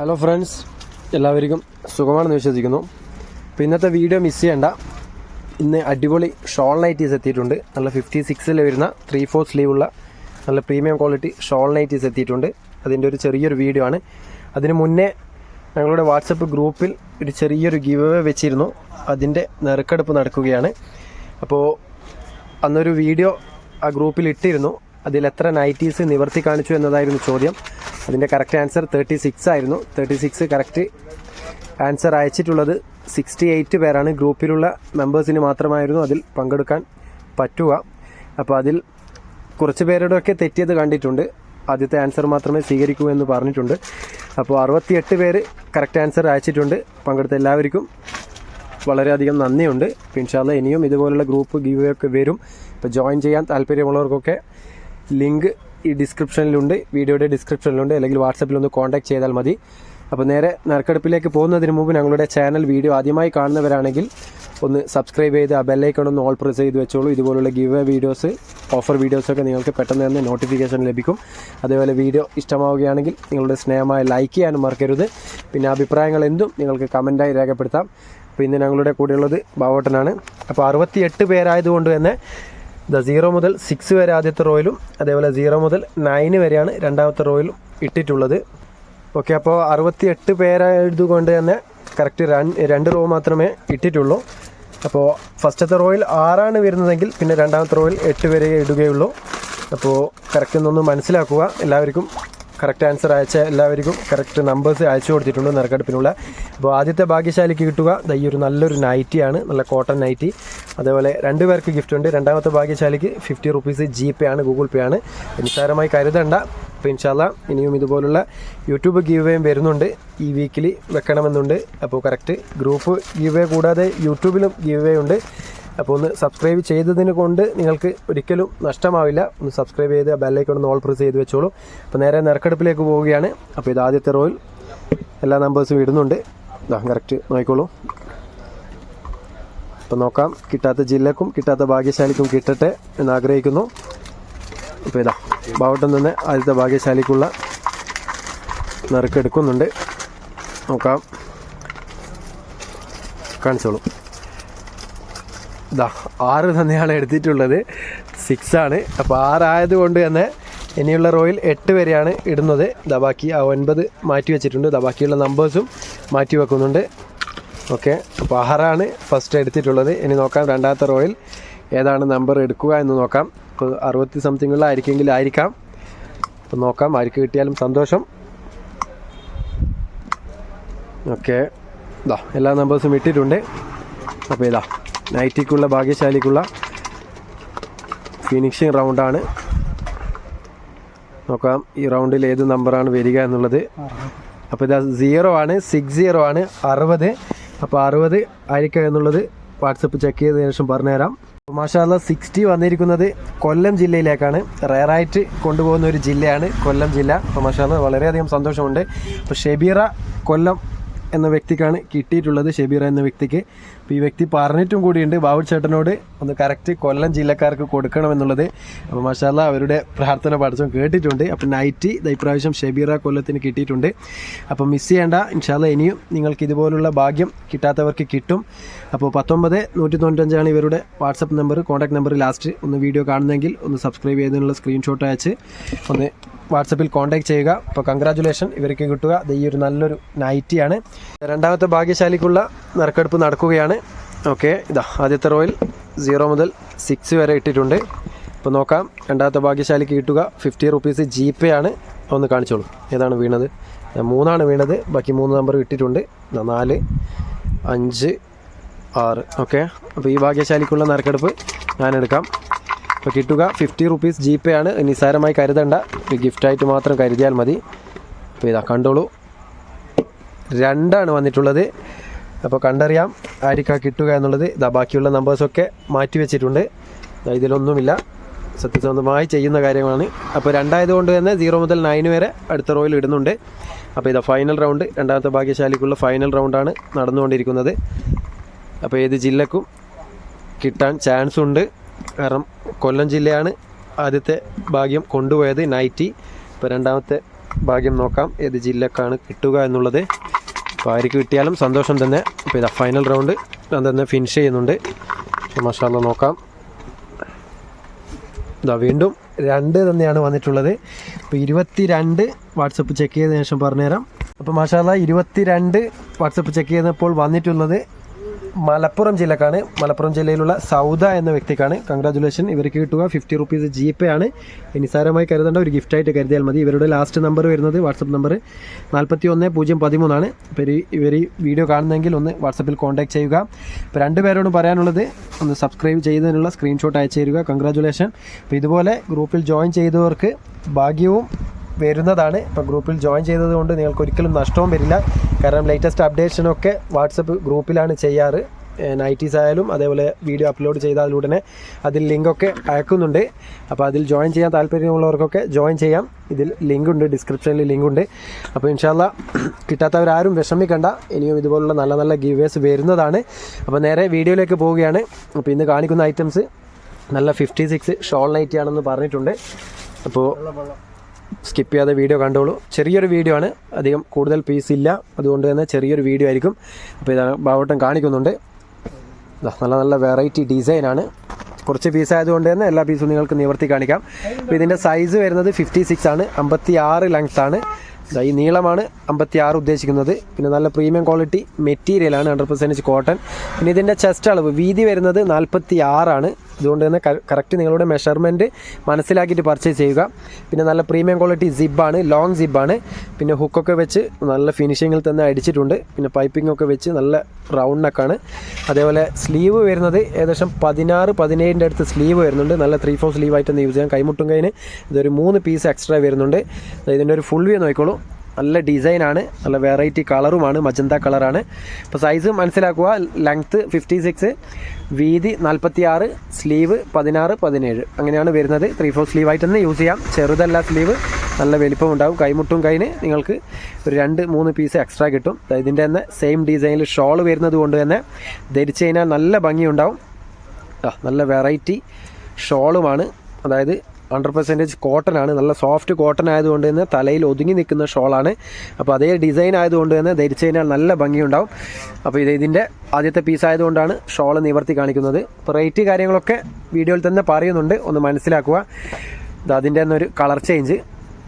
Hello friends എല്ലാവർക്കും സുഖമാണെന്ന് വിശ്വസിക്കുന്നു. അപ്പോൾ ഇന്നത്തെ വീഡിയോ മിസ് ചെയ്യണ്ട. ഇന്ന് അടിപൊളി ഷോൾ നൈറ്റീസ് എത്തിയിട്ടുണ്ട്. നല്ല ഫിഫ്റ്റി സിക്സിൽ വരുന്ന ത്രീ ഫോർ സ്ലീവ് ഉള്ള നല്ല പ്രീമിയം ക്വാളിറ്റി ഷോൾ നൈറ്റീസ് എത്തിയിട്ടുണ്ട്. അതിന്റെ ഒരു ചെറിയൊരു വീഡിയോ ആണ്. അതിന് മുന്നേ ഞങ്ങളുടെ വാട്സപ്പ് ഗ്രൂപ്പിൽ ഒരു ചെറിയൊരു ഗിവ് വെച്ചിരുന്നു. അതിന്റെ നെറുക്കെടുപ്പ് നടക്കുകയാണ്. അപ്പോൾ അന്നൊരു വീഡിയോ ആ ഗ്രൂപ്പിൽ ഇട്ടിരുന്നു. അതിൽ എത്ര നൈറ്റീസ് നിവർത്തി കാണിച്ചു എന്നതായിരുന്നു ചോദ്യം. അതിന്റെ കറക്റ്റ് ആൻസർ തേർട്ടി സിക്സ് ആയിരുന്നു. തേർട്ടി സിക്സ് കറക്റ്റ് ആൻസർ അയച്ചിട്ടുള്ളത് സിക്സ്റ്റി എയ്റ്റ് പേരാണ്. ഗ്രൂപ്പിലുള്ള മെമ്പേഴ്സിന് മാത്രമായിരുന്നു അതിൽ പങ്കെടുക്കാൻ പറ്റുക. അപ്പോൾ അതിൽ കുറച്ച് പേരുടെയൊക്കെ തെറ്റിയത് കണ്ടിട്ടുണ്ട്. ആദ്യത്തെ ആൻസർ മാത്രമേ സ്വീകരിക്കൂ എന്ന് പറഞ്ഞിട്ടുണ്ട്. അപ്പോൾ അറുപത്തിയെട്ട് പേര് കറക്റ്റ് ആൻസർ അയച്ചിട്ടുണ്ട്. പങ്കെടുത്ത എല്ലാവർക്കും വളരെയധികം നന്ദിയുണ്ട്. പിൻഷാല ഇനിയും ഇതുപോലുള്ള ഗ്രൂപ്പ് ഗീവ് ഒക്കെ വരും. ഇപ്പോൾ ജോയിൻ ചെയ്യാൻ താല്പര്യമുള്ളവർക്കൊക്കെ ലിങ്ക് ഈ ഡിസ്ക്രിപ്ഷനിലുണ്ട് വീഡിയോയുടെ ഡിസ്ക്രിപ്ഷനിലുണ്ട് അല്ലെങ്കിൽ വാട്സപ്പിൽ ഒന്ന് കോൺടാക്ട് ചെയ്താൽ മതി. അപ്പോൾ നേരെ നറുക്കെടുപ്പിലേക്ക് പോകുന്നതിന് മുമ്പ് ഞങ്ങളുടെ ചാനൽ വീഡിയോ ആദ്യമായി കാണുന്നവരാണെങ്കിൽ ഒന്ന് സബ്സ്ക്രൈബ് ചെയ്ത് ആ ബെല്ലൈക്കൺ ഒന്ന് ഓൾ പ്രസ് ചെയ്ത് വെച്ചോളൂ. ഇതുപോലുള്ള ഗിവ് വീഡിയോസ് ഓഫർ വീഡിയോസൊക്കെ നിങ്ങൾക്ക് പെട്ടെന്ന് തന്നെ നോട്ടിഫിക്കേഷൻ ലഭിക്കും. അതേപോലെ വീഡിയോ ഇഷ്ടമാവുകയാണെങ്കിൽ നിങ്ങളുടെ സ്നേഹമായി ലൈക്ക് ചെയ്യാനും മറക്കരുത്. പിന്നെ അഭിപ്രായങ്ങൾ എന്തും നിങ്ങൾക്ക് കമന്റായി രേഖപ്പെടുത്താം. അപ്പോൾ ഇന്ന് ഞങ്ങളുടെ കൂടെയുള്ളത് ബാവോട്ടനാണ്. അപ്പോൾ അറുപത്തിയെട്ട് പേരായതുകൊണ്ട് തന്നെ ദ സീറോ മുതൽ സിക്സ് വരെ ആദ്യത്തെ റോയിലും അതേപോലെ സീറോ മുതൽ നയന് വരെയാണ് രണ്ടാമത്തെ റോയിലും ഇട്ടിട്ടുള്ളത്. ഓക്കെ അപ്പോൾ അറുപത്തി എട്ട് പേരായതുകൊണ്ട് തന്നെ കറക്റ്റ് രണ്ട് റോ മാത്രമേ ഇട്ടിട്ടുള്ളൂ. അപ്പോൾ ഫസ്റ്റത്തെ റോയിൽ ആറാണ് വരുന്നതെങ്കിൽ പിന്നെ രണ്ടാമത്തെ റോയിൽ എട്ട് വരെ ഇടുകയുള്ളൂ. അപ്പോൾ കറക്റ്റ് ഒന്നൊന്ന് മനസ്സിലാക്കുക. എല്ലാവർക്കും കറക്റ്റ് ആൻസർ അയച്ച എല്ലാവർക്കും കറക്റ്റ് നമ്പേഴ്സ് അയച്ചു കൊടുത്തിട്ടുണ്ട് നറുക്കെടുപ്പിനുള്ള. അപ്പോൾ ആദ്യത്തെ ഭാഗ്യശാലിക്ക് കിട്ടുക. ഈ ഒരു നല്ലൊരു നൈറ്റിയാണ് നല്ല കോട്ടൺ നൈറ്റി അതേപോലെ രണ്ട് പേർക്ക് ഗിഫ്റ്റ് ഉണ്ട്. രണ്ടാമത്തെ ഭാഗ്യശാലിക്ക് ഫിഫ്റ്റി റുപ്പീസ് ജി പേ ആണ് ഗൂഗിൾ പേ ആണ്. നിസ്സാരമായി കരുതണ്ട. അപ്പോൾ ഇൻഷാല്ല ഇനിയും ഇതുപോലുള്ള യൂട്യൂബ് ഗീവേയും വരുന്നുണ്ട്. ഈ വീക്കിൽ വെക്കണമെന്നുണ്ട്. അപ്പോൾ കറക്റ്റ് ഗ്രൂപ്പ് ഗീവേ കൂടാതെ യൂട്യൂബിലും ഗീവേ ഉണ്ട്. അപ്പോൾ ഒന്ന് സബ്സ്ക്രൈബ് ചെയ്തതിന് കൊണ്ട് നിങ്ങൾക്ക് ഒരിക്കലും നഷ്ടമാവില്ല. ഒന്ന് സബ്സ്ക്രൈബ് ചെയ്ത് ബെല്ലൈക്കൺ ഒന്ന് ഓൾ പ്രസ് ചെയ്ത് വെച്ചോളൂ. അപ്പോൾ നേരെ നിറക്കെടുപ്പിലേക്ക് പോവുകയാണ്. അപ്പോൾ ഇത് ആദ്യത്തെ റോയിൽ എല്ലാ നമ്പേഴ്സും ഇടുന്നുണ്ട്. കറക്റ്റ് നോക്കിക്കോളൂ. അപ്പോൾ നോക്കാം കിട്ടാത്ത ജില്ലക്കും കിട്ടാത്ത ഭാഗ്യശാലിക്കും കിട്ടട്ടെ എന്ന് ആഗ്രഹിക്കുന്നു. അപ്പോൾ ഇതാ ബാവട്ടം നിന്ന് ആദ്യത്തെ ഭാഗ്യശാലിക്കുള്ള നറുക്കെടുക്കുന്നുണ്ട് നോക്കാം. കാണിച്ചോളൂ. ഇതാ ആറ് തന്നെയാണ് എടുത്തിട്ടുള്ളത്. സിക്സ് ആണ്. അപ്പോൾ ആറായത് കൊണ്ട് തന്നെ ഇനിയുള്ള റോയിൽ എട്ട് വരെയാണ് ഇടുന്നത്. ഇതാ ബാക്കി ആ ഒൻപത് മാറ്റി വെച്ചിട്ടുണ്ട്. ഇതാ ബാക്കിയുള്ള നമ്പേഴ്സും മാറ്റി വെക്കുന്നുണ്ട്. ഓക്കെ അപ്പോൾ ആറാണ് ഫസ്റ്റ് എടുത്തിട്ടുള്ളത്. ഇനി നോക്കാം രണ്ടാമത്തെ റോയിൽ ഏതാണ് നമ്പർ എടുക്കുക എന്ന് നോക്കാം. ഇപ്പോൾ അറുപത്തി സംതിങ്ങുള്ളായിരിക്കെങ്കിൽ ആയിരിക്കാം. അപ്പോൾ നോക്കാം ആർക്ക് കിട്ടിയാലും സന്തോഷം. ഓക്കെ ഇതാ എല്ലാ നമ്പേഴ്സും ഇട്ടിട്ടുണ്ട്. അപ്പോൾ ഇതാ നൈറ്റിക്കുള്ള ഭാഗ്യശാലിക്കുള്ള ഫിനിഷിങ് റൗണ്ടാണ് നോക്കാം ഈ റൗണ്ടിൽ ഏത് നമ്പറാണ് വരിക എന്നുള്ളത്. അപ്പോൾ ഇതാ സീറോ ആണ് സിക്സ് സീറോ ആണ് അറുപത്. അപ്പോൾ അറുപത് ആയിരിക്കുക എന്നുള്ളത് വാട്സപ്പ് ചെക്ക് ചെയ്തതിന് ശേഷം പറഞ്ഞുതരാം. മാഷാല്ല സിക്സ്റ്റി വന്നിരിക്കുന്നത് കൊല്ലം ജില്ലയിലേക്കാണ്. റയറായിട്ട് കൊണ്ടുപോകുന്ന ഒരു ജില്ലയാണ് കൊല്ലം ജില്ല. അപ്പോൾ മാഷാല്ല വളരെയധികം സന്തോഷമുണ്ട്. അപ്പോൾ ഷെബീറ കൊല്ലം എന്ന വ്യക്തിക്കാണ് കിട്ടിയിട്ടുള്ളത് ഷെബീർ എന്ന വ്യക്തിക്ക്. അപ്പോൾ ഈ വ്യക്തി പറഞ്ഞിട്ടും കൂടിയുണ്ട് ബാബു ചേട്ടനോട് ഒന്ന് കറക്റ്റ് കൊല്ലം ജില്ലക്കാർക്ക് കൊടുക്കണമെന്നുള്ളത്. അപ്പോൾ മഷാല അവരുടെ പ്രാർത്ഥന പഠിച്ചും കേട്ടിട്ടുണ്ട്. അപ്പോൾ നൈറ്റ് ഇപ്രാവശ്യം ഷെബീറ കൊല്ലത്തിന് കിട്ടിയിട്ടുണ്ട്. അപ്പോൾ മിസ് ചെയ്യേണ്ട ഇൻഷാല്ല ഇനിയും നിങ്ങൾക്ക് ഇതുപോലുള്ള ഭാഗ്യം കിട്ടാത്തവർക്ക് കിട്ടും. അപ്പോൾ പത്തൊമ്പത് നൂറ്റി തൊണ്ണൂറ്റഞ്ചാണ് ഇവരുടെ WhatsApp number. Contact number last ഒന്ന് വീഡിയോ കാണുന്നെങ്കിൽ ഒന്ന് സബ്സ്ക്രൈബ് ചെയ്തതിനുള്ള സ്ക്രീൻഷോട്ട് അയച്ച് ഒന്ന് വാട്സപ്പിൽ കോൺടാക്ട് ചെയ്യുക. അപ്പോൾ കൺഗ്രാറ്റുലേഷൻ ഇവർക്ക് കിട്ടുക. ഇത് ഈ ഒരു നല്ലൊരു നൈറ്റിയാണ്. രണ്ടാമത്തെ ഭാഗ്യശാലിക്കുള്ള നറുക്കെടുപ്പ് നടക്കുകയാണ്. ഓക്കെ ഇതാ ആദ്യത്തെ റോയിൽ സീറോ മുതൽ സിക്സ് വരെ ഇട്ടിട്ടുണ്ട്. അപ്പോൾ നോക്കാം രണ്ടാമത്തെ ഭാഗ്യശാലിക്ക് കിട്ടുക. ഫിഫ്റ്റി റുപ്പീസ് ജി പേ ആണ്. ഒന്ന് കാണിച്ചോളൂ ഏതാണ് വീണത്? മൂന്നാണ് വീണത്. ബാക്കി മൂന്ന് നമ്പർ ഇട്ടിട്ടുണ്ട്. നാല് അഞ്ച് ആറ്. ഓക്കെ അപ്പോൾ ഈ ഭാഗ്യശാലിക്കുള്ള നറുക്കെടുപ്പ് ഞാൻ എടുക്കാം അപ്പോൾ കിട്ടുക ഫിഫ്റ്റി റുപ്പീസ് ജി പേ ആണ്. നിസ്സാരമായി കരുതണ്ട. ഗിഫ്റ്റായിട്ട് മാത്രം കരുതിയാൽ മതി. അപ്പോൾ ഇതാ കണ്ടോളൂ. രണ്ടാണ് വന്നിട്ടുള്ളത്. അപ്പോൾ കണ്ടറിയാം ആരിക്കാ കിട്ടുക എന്നുള്ളത്. ഇതാ ബാക്കിയുള്ള നമ്പേഴ്സൊക്കെ മാറ്റി വെച്ചിട്ടുണ്ട്. ഇതിലൊന്നുമില്ല. സത്യസന്ധമായി ചെയ്യുന്ന കാര്യമാണ് അപ്പോൾ രണ്ടായതുകൊണ്ട് തന്നെ സീറോ മുതൽ നയൻ വരെ അടുത്ത റോയിൽ ഇടുന്നുണ്ട്. അപ്പോൾ ഇതാ ഫൈനൽ റൗണ്ട് രണ്ടാമത്തെ ഭാഗ്യശാലിക്കുള്ള ഫൈനൽ റൗണ്ടാണ് നടന്നുകൊണ്ടിരിക്കുന്നത്. അപ്പോൾ ഏത് ജില്ലക്കും കിട്ടാൻ ചാൻസ് ഉണ്ട്. കാരണം കൊല്ലം ജില്ലയാണ് ആദ്യത്തെ ഭാഗ്യം കൊണ്ടുപോയത് നൈറ്റി. ഇപ്പോൾ രണ്ടാമത്തെ ഭാഗ്യം നോക്കാം. ഏത് ജില്ലക്കാണ് കിട്ടുക എന്നുള്ളത്. അപ്പോൾ ആർക്ക് കിട്ടിയാലും സന്തോഷം തന്നെ. അപ്പോൾ ഇതാ ഫൈനൽ റൗണ്ട് ഞാൻ തന്നെ ഫിനിഷ് ചെയ്യുന്നുണ്ട്. മഷാല നോക്കാം. ഇതാ വീണ്ടും രണ്ട് തന്നെയാണ് വന്നിട്ടുള്ളത്. അപ്പോൾ ഇരുപത്തി രണ്ട് വാട്സപ്പ് ചെക്ക് ചെയ്തതിനു ശേഷം പറഞ്ഞുതരാം. അപ്പോൾ മഷാല ഇരുപത്തി രണ്ട് വാട്സപ്പ് ചെക്ക് ചെയ്തപ്പോൾ വന്നിട്ടുള്ളത് മലപ്പുറം ജില്ലക്കാണ്. മലപ്പുറം ജില്ലയിലുള്ള സൗദ എന്ന വ്യക്തിക്കാണ്. കൺഗ്രാജുലേഷൻ ഇവർക്ക് കിട്ടുക ഫിഫ്റ്റി റുപ്പീസ് ജി പേ ആണ്. നിസാരമായി കരുതേണ്ട ഒരു ഗിഫ്റ്റായിട്ട് കരുതിയാൽ മതി. ഇവരുടെ ലാസ്റ്റ് നമ്പർ വരുന്നത് വാട്സപ്പ് നമ്പർ നാൽപ്പത്തി ഒന്ന് പൂജ്യം പതിമൂന്നാണ്. ഇപ്പോൾ ഇവർ ഈ വീഡിയോ കാണുന്നെങ്കിൽ ഒന്ന് വാട്സപ്പിൽ കോൺടാക്ട് ചെയ്യുക. ഇപ്പോൾ രണ്ട് പേരോട് പറയാനുള്ളത് ഒന്ന് സബ്സ്ക്രൈബ് ചെയ്തതിനുള്ള സ്ക്രീൻഷോട്ട് അയച്ചു തരിക. കൺഗ്രാജുലേഷൻ അപ്പോൾ ഇതുപോലെ ഗ്രൂപ്പിൽ ജോയിൻ ചെയ്തവർക്ക് ഭാഗ്യവും വരുന്നതാണ്. ഇപ്പോൾ ഗ്രൂപ്പിൽ ജോയിൻ ചെയ്തത് കൊണ്ട് നിങ്ങൾക്ക് ഒരിക്കലും നഷ്ടവും വരില്ല. കാരണം ലേറ്റസ്റ്റ് അപ്ഡേഷനൊക്കെ വാട്സപ്പ് ഗ്രൂപ്പിലാണ് ചെയ്യാറ്. നൈറ്റീസ് ആയാലും അതേപോലെ വീഡിയോ അപ്ലോഡ് ചെയ്താൽ ഉടനെ അതിൽ ലിങ്കൊക്കെ അയക്കുന്നുണ്ട്. അപ്പോൾ അതിൽ ജോയിൻ ചെയ്യാൻ താല്പര്യമുള്ളവർക്കൊക്കെ ജോയിൻ ചെയ്യാം. ഇതിൽ ലിങ്കുണ്ട് ഡിസ്ക്രിപ്ഷനിൽ ലിങ്കുണ്ട്. അപ്പോൾ ഇൻഷാല്ല കിട്ടാത്തവരാരും വിഷമിക്കണ്ട. ഇനിയും ഇതുപോലുള്ള നല്ല നല്ല ഗീവേഴ്സ് വരുന്നതാണ്. അപ്പോൾ നേരെ വീഡിയോയിലേക്ക് പോവുകയാണ്. അപ്പോൾ ഇന്ന് കാണിക്കുന്ന ഐറ്റംസ് നല്ല ഫിഫ്റ്റി സിക്സ് ഷോൾ നൈറ്റി ആണെന്ന് പറഞ്ഞിട്ടുണ്ട്. അപ്പോൾ സ്കിപ്പ് ചെയ്യാതെ വീഡിയോ കണ്ടോളൂ. ചെറിയൊരു വീഡിയോ ആണ്. അധികം കൂടുതൽ പീസ് ഇല്ല. അതുകൊണ്ട് തന്നെ ചെറിയൊരു വീഡിയോ ആയിരിക്കും. അപ്പോൾ ഇതാണ് ബാവട്ടം കാണിക്കുന്നുണ്ട്. നല്ല നല്ല വെറൈറ്റി ഡിസൈനാണ് കുറച്ച് പീസ് ആയതുകൊണ്ട് തന്നെ എല്ലാ പീസും നിങ്ങൾക്ക് നിവർത്തി കാണിക്കാം. അപ്പോൾ ഇതിന്റെ സൈസ് വരുന്നത് ഫിഫ്റ്റി സിക്സ് ആണ്. അമ്പത്തി ആറ് ലെങ്ത് ആണ് ഈ നീളമാണ് അമ്പത്തി ആറ് ഉദ്ദേശിക്കുന്നത്. പിന്നെ നല്ല പ്രീമിയം ക്വാളിറ്റി മെറ്റീരിയലാണ് ഹൺഡ്രഡ് പെർസെന്റേജ് കോട്ടൺ പിന്നെ ഇതിന്റെ ചെസ്റ്റ് അളവ് വീതി വരുന്നത് നാൽപ്പത്തി ആറാണ് അതുകൊണ്ട് തന്നെ കറക്റ്റ് നിങ്ങളുടെ മെഷർമെന്റ് മനസ്സിലാക്കിയിട്ട് പർച്ചേസ് ചെയ്യുക. പിന്നെ നല്ല പ്രീമിയം ക്വാളിറ്റി സിബാണ് ലോങ് സിബാണ് പിന്നെ ഹുക്കൊക്കെ വെച്ച് നല്ല ഫിനിഷിങ്ങിൽ തന്നെ അടിച്ചിട്ടുണ്ട്. പിന്നെ പൈപ്പിംഗ് ഒക്കെ വെച്ച് നല്ല റൗണ്ട് ആണ്. അതേപോലെ സ്ലീവ് വരുന്നത് ഏകദേശം പതിനാറ് പതിനേഴിന്റെ അടുത്ത് സ്ലീവ് വരുന്നുണ്ട്. നല്ല ത്രീ ഫോർ സ്ലീവ് ആയിട്ട് യൂസ് ചെയ്യാം. കൈമുട്ടും കൈന് ഇതൊരു മൂന്ന് പീസ് എക്സ്ട്രാ വരുന്നുണ്ട്. ഇതിന്റെ ഒരു ഫുൾ വ്യൂ നോക്കിക്കോളൂ. നല്ല ഡിസൈനാണ് നല്ല വെറൈറ്റി കളറുമാണ് മജന്ത കളറാണ് ഇപ്പോൾ സൈസ് മനസ്സിലാക്കുക. ലെങ്ത്ത് ഫിഫ്റ്റി സിക്സ് വീതി നാൽപ്പത്തി ആറ് സ്ലീവ് പതിനാറ് പതിനേഴ്. അങ്ങനെയാണ് വരുന്നത്. ത്രീ ഫോർ സ്ലീവ് ആയിട്ട് തന്നെ യൂസ് ചെയ്യാം. ചെറുതല്ല സ്ലീവ്. നല്ല വലിപ്പം ഉണ്ടാകും കൈമുട്ടും കൈന് നിങ്ങൾക്ക് ഒരു രണ്ട് മൂന്ന് പീസ് എക്സ്ട്രാ കിട്ടും. ഇതിന്റെ തന്നെ സെയിം ഡിസൈനിൽ ഷോൾ വരുന്നത് കൊണ്ട് തന്നെ ധരിച്ചു കഴിഞ്ഞാൽ നല്ല ഭംഗിയുണ്ടാവും. നല്ല വെറൈറ്റി ഷോളുമാണ്. അതായത് ഹൺഡ്രഡ് പെർസെന്റേജ് കോട്ടൺ ആണ്. നല്ല സോഫ്റ്റ് കോട്ടൺ ആയതുകൊണ്ട് തന്നെ തലയിൽ ഒതുങ്ങി നിൽക്കുന്ന ഷോളാണ് അപ്പോൾ അതേ ഡിസൈൻ ആയതുകൊണ്ട് തന്നെ ധരിച്ചു കഴിഞ്ഞാൽ നല്ല ഭംഗിയുണ്ടാവും. അപ്പോൾ ഇത് ഇതിന്റെ ആദ്യത്തെ പീസ് ആയതുകൊണ്ടാണ് ഷോൾ നിവർത്തി കാണിക്കുന്നത്. അപ്പോൾ റേറ്റ് കാര്യങ്ങളൊക്കെ വീഡിയോയിൽ തന്നെ പറയുന്നുണ്ട്. ഒന്ന് മനസ്സിലാക്കുക. ഇത് അതിന്റെ തന്നെ ഒരു കളർ ചേഞ്ച്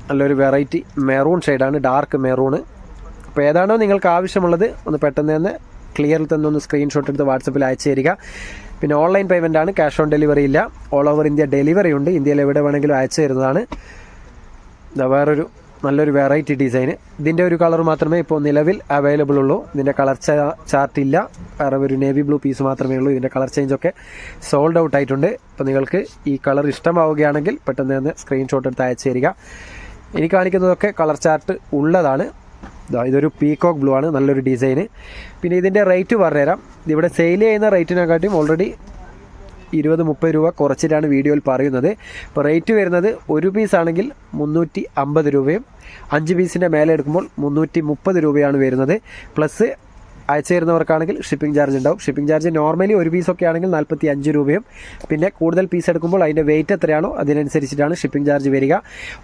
നല്ലൊരു വെറൈറ്റി മെറൂൺ ഷെയ്ഡാണ് ഡാർക്ക് മെറൂണ് അപ്പോൾ ഏതാണോ നിങ്ങൾക്ക് ആവശ്യമുള്ളത് ഒന്ന് പെട്ടെന്ന് തന്നെ ക്ലിയറിൽ തന്നെ ഒന്ന് സ്ക്രീൻഷോട്ട് എടുത്ത് വാട്സപ്പിൽ അയച്ചു തരിക. പിന്നെ ഓൺലൈൻ പേയ്മെന്റ് ആണ് ക്യാഷ് ഓൺ ഡെലിവറി ഇല്ല. ഓൾ ഓവർ ഇന്ത്യ ഡെലിവറി ഉണ്ട്. ഇന്ത്യയിൽ എവിടെ വേണമെങ്കിലും അയച്ചു തരുന്നതാണ്. വേറൊരു നല്ലൊരു വെറൈറ്റി ഡിസൈൻ ഇതിന്റെ ഒരു കളർ മാത്രമേ ഇപ്പോൾ നിലവിൽ അവൈലബിൾ ഉള്ളൂ. ഇതിന്റെ കളർ ചാർട്ട് ഇല്ല. വേറെ ഒരു നേവി ബ്ലൂ പീസ് മാത്രമേ ഉള്ളൂ. ഇതിന്റെ കളർ ചേഞ്ച് ഒക്കെ സോൾഡ് ഔട്ട് ആയിട്ടുണ്ട്. അപ്പോൾ നിങ്ങൾക്ക് ഈ കളർ ഇഷ്ടമാവുകയാണെങ്കിൽ പെട്ടെന്ന് തന്നെ സ്ക്രീൻഷോട്ട് എടുത്ത് അയച്ചു തരിക. ഇനി കാണിക്കുന്നതൊക്കെ കളർ ചാർട്ട് ഉള്ളതാണ്. ഇതൊരു പീകോക്ക് ബ്ലൂ ആണ് നല്ലൊരു ഡിസൈന് പിന്നെ ഇതിന്റെ റേറ്റ് പറഞ്ഞുതരാം. ഇവിടെ സെയിൽ ചെയ്യുന്ന റേറ്റിനെക്കാട്ടിയും ഓൾറെഡി ഇരുപത് മുപ്പത് രൂപ കുറച്ചിട്ടാണ് വീഡിയോയിൽ പറയുന്നത്. ഇപ്പോൾ റേറ്റ് വരുന്നത് ഒരു പീസ് ആണെങ്കിൽ മുന്നൂറ്റി അമ്പത് രൂപയും അഞ്ച് പീസിന്റെ മേലെ എടുക്കുമ്പോൾ മുന്നൂറ്റി മുപ്പത് രൂപയാണ് വരുന്നത്. പ്ലസ് അയച്ചു തരുന്നവർക്കാണെങ്കിൽ ഷിപ്പിംഗ് ചാർജ് ഉണ്ടാവും. ഷിപ്പിംഗ് ചാർജ് നോർമലി ഒരു പീസൊക്കെ ആണെങ്കിൽ നാൽപ്പത്തി അഞ്ച് രൂപയും. പിന്നെ കൂടുതൽ പീസ് എടുക്കുമ്പോൾ അതിന്റെ വെയിറ്റ് എത്രയാണോ അതിനനുസരിച്ചിട്ടാണ് ഷിപ്പിംഗ് ചാർജ് വരിക.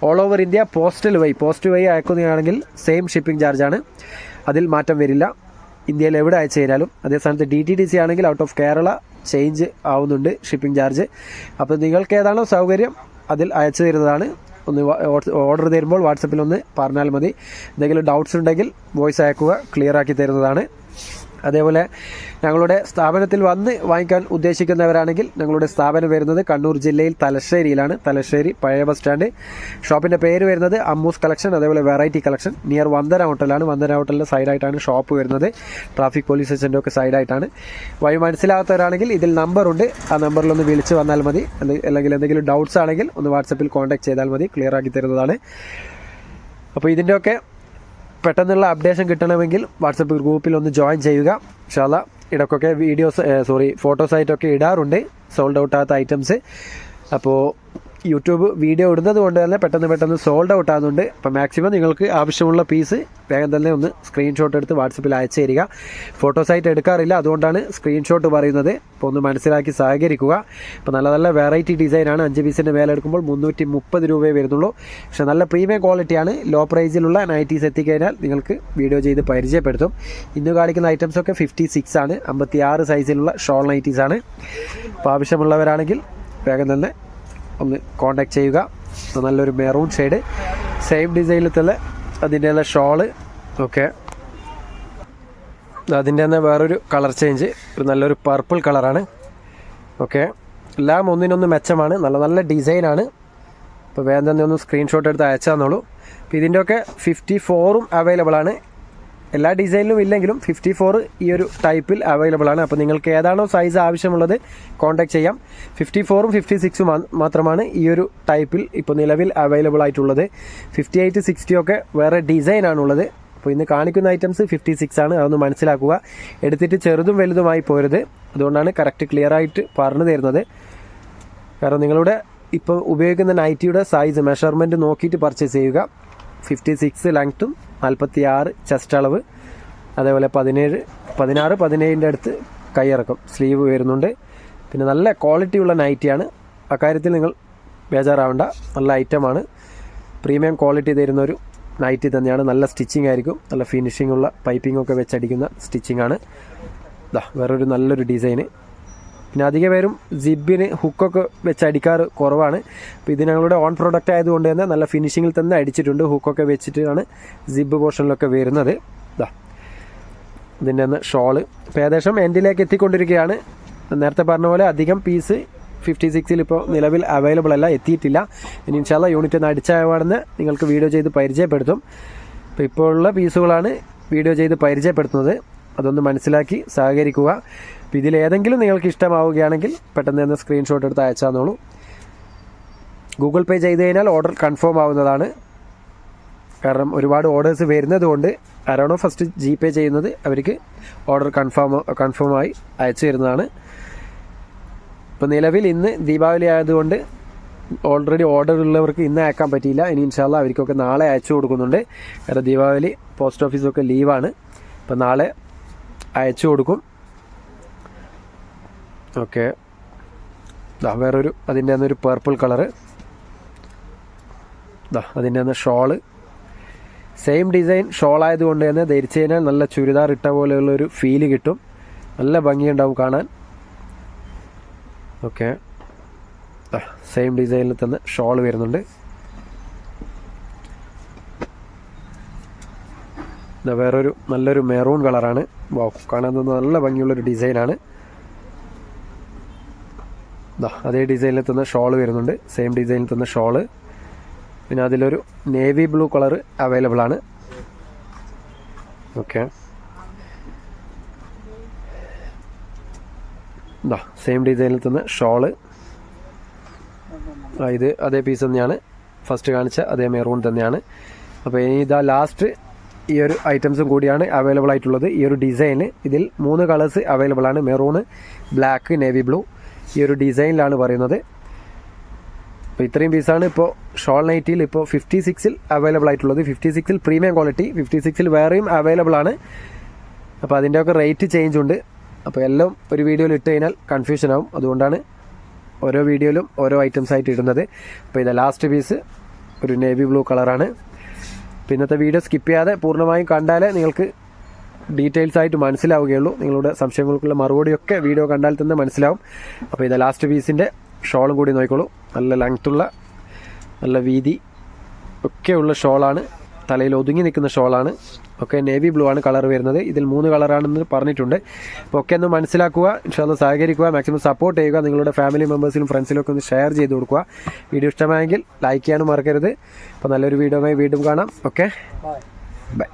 ഓൾ ഓവർ ഇന്ത്യ പോസ്റ്റൽ വഴി പോസ്റ്റ് വഴി അയക്കുന്നതാണെങ്കിൽ സെയിം ഷിപ്പിംഗ് ചാർജാണ് അതിൽ മാറ്റം വരില്ല. ഇന്ത്യയിൽ എവിടെ അയച്ചു തരാലും. അതേ സ്ഥാനത്ത് ഡി ടി ഡി സി ആണെങ്കിൽ ഔട്ട് ഓഫ് കേരള ചേഞ്ച് ആവുന്നുണ്ട് ഷിപ്പിംഗ് ചാർജ് അപ്പോൾ നിങ്ങൾക്ക് ഏതാണോ സൗകര്യം അതിൽ അയച്ചു തരുന്നതാണ്. ഒന്ന് ഓർഡർ തരുമ്പോൾ വാട്സപ്പിൽ ഒന്ന് പറഞ്ഞാൽ മതി. എന്തെങ്കിലും ഡൗട്ട്സ് ഉണ്ടെങ്കിൽ വോയിസ് അയക്കുക ക്ലിയർ ആക്കി തരുന്നതാണ്. അതേപോലെ ഞങ്ങളുടെ സ്ഥാപനത്തിൽ വന്ന് വാങ്ങിക്കാൻ ഉദ്ദേശിക്കുന്നവരാണെങ്കിൽ ഞങ്ങളുടെ സ്ഥാപനം വരുന്നത് കണ്ണൂർ ജില്ലയിൽ തലശ്ശേരിയിലാണ്. തലശ്ശേരി പഴയ ബസ് സ്റ്റാൻഡ്. ഷോപ്പിന്റെ പേര് വരുന്നത് അമ്മൂസ് കളക്ഷൻ അതേപോലെ വെറൈറ്റി കളക്ഷൻ. നിയർ വന്ദന ഹോട്ടലാണ്. വന്ദന ഹോട്ടലിന്റെ സൈഡായിട്ടാണ് ഷോപ്പ് വരുന്നത്. ട്രാഫിക് പോലീസ് സ്റ്റേഷന്റെ ഒക്കെ സൈഡായിട്ടാണ്. വഴി മനസ്സിലാകാത്തവരാണെങ്കിൽ ഇതിൽ നമ്പറുണ്ട് ആ നമ്പറിലൊന്ന് വിളിച്ച് വന്നാൽ മതി. അല്ലെങ്കിൽ എന്തെങ്കിലും ഡൗട്ട്സ് ആണെങ്കിൽ ഒന്ന് വാട്സപ്പിൽ കോൺടാക്ട് ചെയ്താൽ മതി. ക്ലിയർ ആക്കി തരുന്നതാണ്. അപ്പോൾ ഇതിന്റെയൊക്കെ പെട്ടെന്നുള്ള അപ്ഡേഷൻ കിട്ടണമെങ്കിൽ വാട്സപ്പ് ഗ്രൂപ്പിൽ ഒന്ന് ജോയിൻ ചെയ്യുക. ഷാല ഇടയ്ക്കൊക്കെ വീഡിയോസ് സോറി ഫോട്ടോസ് ആയിട്ടൊക്കെ ഇടാറുണ്ട്. സോൾഡ് ഔട്ട് ആകാത്ത ഐറ്റംസ് അപ്പോൾ യൂട്യൂബ് വീഡിയോ ഇടുന്നത് കൊണ്ട് തന്നെ പെട്ടെന്ന് പെട്ടെന്ന് സോൾഡ് ഔട്ട് ആകുന്നുണ്ട് അപ്പോൾ മാക്സിമം നിങ്ങൾക്ക് ആവശ്യമുള്ള പീസ് വേഗം തന്നെ ഒന്ന് സ്ക്രീൻഷോട്ട് എടുത്ത് വാട്സപ്പിൽ അയച്ചു തരിക. ഫോട്ടോസായിട്ട് എടുക്കാറില്ല അതുകൊണ്ടാണ് സ്ക്രീൻഷോട്ട് പറയുന്നത്. അപ്പോൾ ഒന്ന് മനസ്സിലാക്കി സഹകരിക്കുക. അപ്പോൾ നല്ല നല്ല വെറൈറ്റി ഡിസൈനാണ് അഞ്ച് പീസിന്റെ മേലെ എടുക്കുമ്പോൾ മുന്നൂറ്റി മുപ്പത് രൂപയെ വരുന്നുള്ളൂ. പക്ഷേ നല്ല പ്രീമിയം ക്വാളിറ്റിയാണ് ലോ പ്രൈസിലുള്ള നൈറ്റീസ് എത്തിക്കഴിഞ്ഞാൽ നിങ്ങൾക്ക് വീഡിയോ ചെയ്ത് പരിചയപ്പെടുത്തും. ഇന്ന് കാണിക്കുന്ന ഐറ്റംസ് ഒക്കെ ഫിഫ്റ്റി സിക്സ് ആണ് അമ്പത്തി ആറ് സൈസിലുള്ള ഷോൾ നൈറ്റീസാണ് അപ്പോൾ ആവശ്യമുള്ളവരാണെങ്കിൽ വേഗം തന്നെ ഒന്ന് കോണ്ടാക്ട് ചെയ്യുക. നല്ലൊരു മെറൂൺ ഷെയ്ഡ് സെയിം ഡിസൈനിൽ തന്നെ അതിന്റെ ഷോൾ ഓക്കെ അതിന്റെ തന്നെ വേറൊരു കളർ ചേഞ്ച് ഒരു നല്ലൊരു പർപ്പിൾ കളറാണ് ഓക്കെ എല്ലാം ഒന്നിനൊന്ന് മെച്ചമാണ്. നല്ല നല്ല ഡിസൈനാണ് അപ്പോൾ വേഗം ഒന്ന് സ്ക്രീൻഷോട്ട് എടുത്ത് അയച്ചാന്നുള്ളൂ അപ്പോൾ ഇതിന്റെയൊക്കെ ഫിഫ്റ്റി ഫോറും അവൈലബിൾ ആണ്. എല്ലാ ഡിസൈനിലും ഇല്ലെങ്കിലും ഫിഫ്റ്റി ഫോർ ഈ ഒരു ടൈപ്പിൽ അവൈലബിൾ ആണ്. അപ്പോൾ നിങ്ങൾക്ക് ഏതാണോ സൈസ് ആവശ്യമുള്ളത് കോൺടാക്ട് ചെയ്യാം. ഫിഫ്റ്റി ഫോറും ഫിഫ്റ്റി സിക്സും മാത്രമാണ് ഈ ഒരു ടൈപ്പിൽ ഇപ്പോൾ നിലവിൽ അവൈലബിൾ ആയിട്ടുള്ളത്. ഫിഫ്റ്റി എയ്റ്റ് സിക്സ്റ്റി ഒക്കെ വേറെ ഡിസൈനാണുള്ളത് അപ്പോൾ ഇന്ന് കാണിക്കുന്ന ഐറ്റംസ് ഫിഫ്റ്റി സിക്സ് ആണ്. അതൊന്ന് മനസ്സിലാക്കുക. എടുത്തിട്ട് ചെറുതും വലുതുമായി പോരുത്. അതുകൊണ്ടാണ് കറക്റ്റ് ക്ലിയർ ആയിട്ട് പറഞ്ഞു തരുന്നത്. കാരണം നിങ്ങളുടെ ഇപ്പോൾ ഉപയോഗിക്കുന്ന നൈറ്റിയുടെ സൈസ് മെഷർമെന്റ് നോക്കിയിട്ട് പർച്ചേസ് ചെയ്യുക. ഫിഫ്റ്റി സിക്സ് ലെങ്ത്തും നാൽപ്പത്തി ആറ് ചെസ്റ്റ് അളവ്. അതേപോലെ പതിനേഴ് പതിനാറ് പതിനേഴിന്റെ അടുത്ത് കൈയിറക്കും. സ്ലീവ് വരുന്നുണ്ട്. പിന്നെ നല്ല ക്വാളിറ്റിയുള്ള നൈറ്റിയാണ് അക്കാര്യത്തിൽ നിങ്ങൾ ബേജാറാവേണ്ട. നല്ല ഐറ്റമാണ് പ്രീമിയം ക്വാളിറ്റി തരുന്ന ഒരു നൈറ്റി തന്നെയാണ്. നല്ല സ്റ്റിച്ചിങ് ആയിരിക്കും. നല്ല ഫിനിഷിംഗ് ഉള്ള പൈപ്പിംഗ് ഒക്കെ വെച്ചടിക്കുന്ന സ്റ്റിച്ചിങ് ആണ്. വേറൊരു നല്ലൊരു ഡിസൈന് പിന്നെ അധിക പേരും ജിബിന് ഹുക്കൊക്കെ വെച്ച് അടിക്കാറ് കുറവാണ്. അപ്പോൾ ഇത് ഞങ്ങളുടെ ഓൺ പ്രോഡക്റ്റ് ആയതുകൊണ്ട് തന്നെ നല്ല ഫിനിഷിങ്ങിൽ തന്നെ അടിച്ചിട്ടുണ്ട്. ഹുക്കൊക്കെ വെച്ചിട്ടാണ് ജിബ് പോർഷനിലൊക്കെ വരുന്നത്. ഇതാ ഇതിന്റെ ഒന്ന് ഷോൾ ഇപ്പോൾ ഏകദേശം എൻഡിലേക്ക് എത്തിക്കൊണ്ടിരിക്കുകയാണ്. നേരത്തെ പറഞ്ഞ പോലെ അധികം പീസ് ഫിഫ്റ്റി സിക്സിൽ ഇപ്പോൾ നിലവിൽ അവൈലബിൾ അല്ല എത്തിയിട്ടില്ല. ഇനി ഇൻഷാല്ല യൂണിറ്റ് ഒന്ന് അടിച്ചാവാണെന്ന് നിങ്ങൾക്ക് വീഡിയോ ചെയ്ത് പരിചയപ്പെടുത്തും. അപ്പോൾ ഇപ്പോൾ ഉള്ള പീസുകളാണ് വീഡിയോ ചെയ്ത് പരിചയപ്പെടുത്തുന്നത്. അതൊന്ന് മനസ്സിലാക്കി സഹകരിക്കുക. ഇതിൽ ഏതെങ്കിലും നിങ്ങൾക്ക് ഇഷ്ടമാവുകയാണെങ്കിൽ പെട്ടെന്ന് തന്നെ സ്ക്രീൻഷോട്ട് എടുത്ത് അയച്ചാന്നോളൂ. ഗൂഗിൾ പേ ചെയ്ത് കഴിഞ്ഞാൽ ഓർഡർ കൺഫേം ആവുന്നതാണ്. കാരണം ഒരുപാട് ഓർഡേഴ്സ് വരുന്നത് കൊണ്ട് ആരാണോ ഫസ്റ്റ് ജി പേ ചെയ്യുന്നത് അവർക്ക് ഓർഡർ കൺഫേം കൺഫേമായി അയച്ചു തരുന്നതാണ്. ഇപ്പോൾ നിലവിൽ ഇന്ന് ദീപാവലി ആയതുകൊണ്ട് ഓൾറെഡി ഓർഡർ ഉള്ളവർക്ക് ഇന്ന് അയക്കാൻ പറ്റിയില്ല. ഇനി ഇൻഷാല്ല അവർക്കൊക്കെ നാളെ അയച്ചു കൊടുക്കുന്നുണ്ട്. കാരണം ദീപാവലി പോസ്റ്റ് ഓഫീസൊക്കെ ലീവാണ് അപ്പോൾ നാളെ അയച്ചു കൊടുക്കും. ഓക്കെ. ദാ വേറൊരു അതിന്റെ അന്നൊരു പർപ്പിൾ കളറ് ദാ അതിന്റെ അന്ന് ഷോൾ. സെയിം ഡിസൈൻ ഷോൾ ആയതുകൊണ്ട് തന്നെ ധരിച്ചു കഴിഞ്ഞാൽ നല്ല ചുരിദാർ ഇട്ട പോലെയുള്ളൊരു ഫീൽ കിട്ടും. നല്ല ഭംഗിയുണ്ടാവും കാണാൻ. ഓക്കെ. സെയിം ഡിസൈനിൽ തന്നെ ഷോൾ വരുന്നുണ്ട്. ഇതാ വേറൊരു നല്ലൊരു മെറൂൺ കളറാണ്. വാ കാണാൻ തന്നെ നല്ല ഭംഗിയുള്ളൊരു ഡിസൈനാണ്. ഇതാ അതേ ഡിസൈനിൽ തന്നെ ഷോൾ വരുന്നുണ്ട്. സെയിം ഡിസൈനിൽ തന്നെ ഷോൾ. പിന്നെ അതിലൊരു നേവി ബ്ലൂ കളർ അവൈലബിൾ ആണ്. ഓക്കെ. ഇതാ സെയിം ഡിസൈനിൽ തന്നെ ഷോൾ. ഇത് അതേ പീസ് തന്നെയാണ്. ഫസ്റ്റ് കാണിച്ച അതേ മെറൂൺ തന്നെയാണ്. അപ്പോൾ ഇനി ഇതാ ലാസ്റ്റ് ഈ ഒരു ഐറ്റംസും കൂടിയാണ് അവൈലബിൾ ആയിട്ടുള്ളത്. ഈ ഒരു ഡിസൈന് ഇതിൽ മൂന്ന് കളേഴ്സ് അവൈലബിൾ ആണ്. മെറൂണ് ബ്ലാക്ക് നേവി ബ്ലൂ ഈ ഒരു ഡിസൈനിലാണ് പറയുന്നത്. അപ്പോൾ ഇത്രയും പീസാണ് ഇപ്പോൾ ഷോൾ നൈറ്റിയിൽ ഇപ്പോൾ ഫിഫ്റ്റി സിക്സിൽ അവൈലബിൾ ആയിട്ടുള്ളത്. ഫിഫ്റ്റി സിക്സിൽ പ്രീമിയം ക്വാളിറ്റി ഫിഫ്റ്റി സിക്സിൽ വേറെയും അവൈലബിൾ ആണ്. അപ്പോൾ അതിന്റെയൊക്കെ റേറ്റ് ചേഞ്ച് ഉണ്ട്. അപ്പോൾ എല്ലാം ഒരു വീഡിയോയിൽ ഇട്ട് കഴിഞ്ഞാൽ കൺഫ്യൂഷൻ ആവും. അതുകൊണ്ടാണ് ഓരോ വീഡിയോയിലും ഓരോ ഐറ്റംസ് ആയിട്ട് ഇടുന്നത്. അപ്പോൾ ഇത് ലാസ്റ്റ് പീസ് ഒരു നേവി ബ്ലൂ കളറാണ് അപ്പോൾ ഇന്നത്തെ വീഡിയോ സ്കിപ്പ് ചെയ്യാതെ പൂർണമായും കണ്ടാലേ നിങ്ങൾക്ക് ഡീറ്റെയിൽസ് ആയിട്ട് മനസ്സിലാവുകയുള്ളൂ. നിങ്ങളുടെ സംശയങ്ങൾക്കുള്ള മറുപടിയൊക്കെ വീഡിയോ കണ്ടാൽ തന്നെ മനസ്സിലാവും. അപ്പോൾ ഇത് ലാസ്റ്റ് പീസിന്റെ ഷോളും കൂടി നോക്കിക്കോളൂ. നല്ല ലെങ്ത്തുള്ള നല്ല വീതി ഒക്കെയുള്ള ഷോളാണ് തലയിൽ ഒതുങ്ങി നിൽക്കുന്ന ഷോളാണ് ഒക്കെ നേവി ബ്ലൂ ആണ് കളർ വരുന്നത്. ഇതിൽ മൂന്ന് കളറാണെന്ന് പറഞ്ഞിട്ടുണ്ട്. അപ്പോൾ ഒക്കെ ഒന്ന് മനസ്സിലാക്കുക ഇൻഷാല്ല സഹകരിക്കുക മാക്സിമം സപ്പോർട്ട് ചെയ്യുക നിങ്ങളുടെ ഫാമിലി മെമ്പേഴ്സിലും ഫ്രണ്ട്സിലും ഒക്കെ ഒന്ന് ഷെയർ ചെയ്ത് കൊടുക്കുക. വീഡിയോ ഇഷ്ടമായെങ്കിൽ ലൈക്ക് ചെയ്യാനും മറക്കരുത്. അപ്പോൾ നല്ലൊരു വീഡിയോയുമായി വീണ്ടും കാണാം. Okay bye